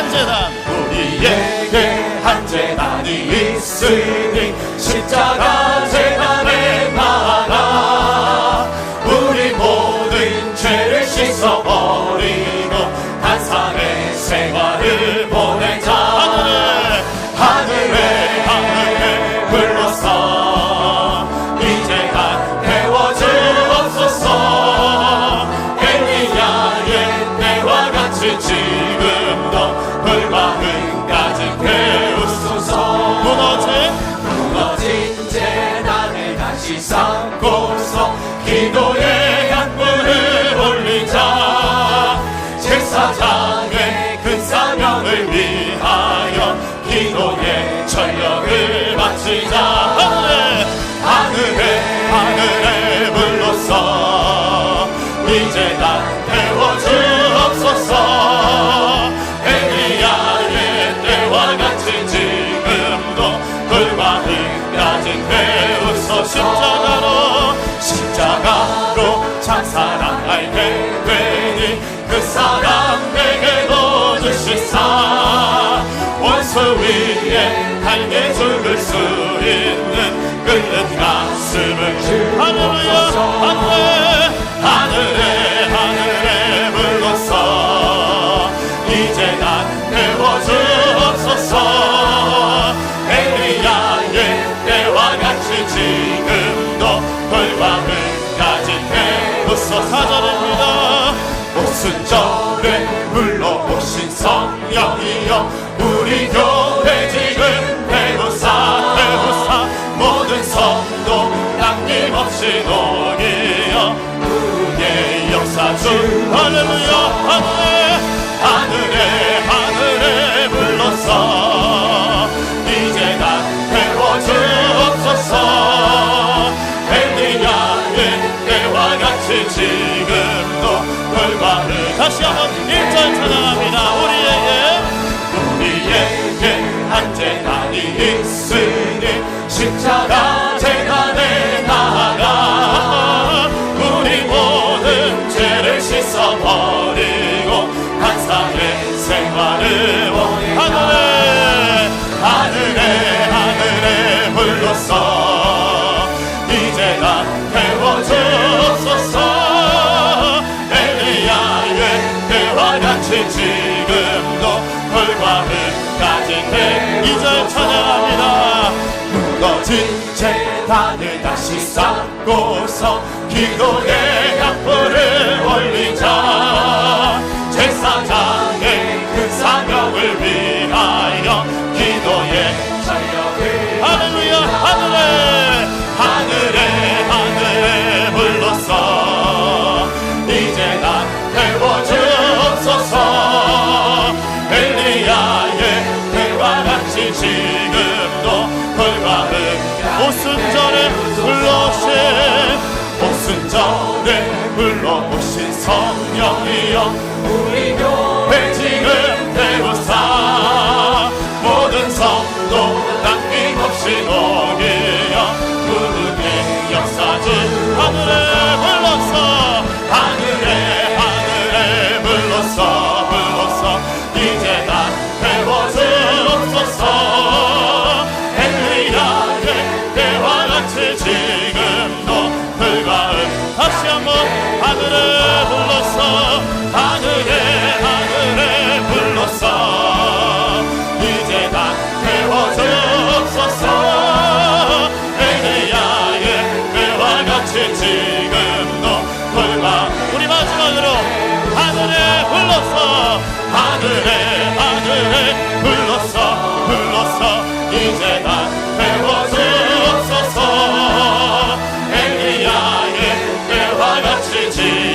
한 재단. 우리에게 한 재단이 있으니 십자가 재단 다시 쌓고서 기도의 향물을 올리자. 제사장의 큰 사명을 위하여 기도의 전력을 바치자. 하늘에 하늘에 불러서 사랑할 때 되니 그 사랑 내게도 주시사. 원수 위에 달게 죽을 수 있는 끓는 가슴을 할렐루야 하늘에 하늘에 불러서 이제 난 태워주옵소서. 엘리야의 때와 같이 지금도 불광을 가진 배 우소 사절입니다. 오순절에 불러오신 성령이여 우리 교회 지금 배우사 배우사 모든 성도 남김없이 녹이여 우리의 역사 주 할렐루야 하늘에 하늘에 다시 한번 1절 찬양합니다. 우리에게 우리에게 한 재단이 있으니 십자가 재단에 나아가 우리 모든 죄를 씻어버리고 한상의 생활을 원해 하늘에 하늘에 하늘에 불러서 재단을 다시 쌓고서 기도의 약불을 올리자. 제사장의 그 사명을 위하여 기도의 전력을 할렐루야 하늘에 하늘에 하늘에 불러서 이제 난 태워주옵소서. 엘리야 불러오신 성령이여 우리 교회 지금 태우사. 모든 성도 남김없이 녹이여 그분의 역사주 하늘에 불러서 하늘에 하늘에 불러서 불러서 이제 난 태워주옵소서. 엘리야의 때와 같이 지금도 불과한 다시 한번 하늘에 불러서 하늘에 하늘에 불러서 이제 난 태워주옵소서 엘리야의 때와 같이 지금도 불과 우리 마지막으로 하늘에 불러서 하늘에 city.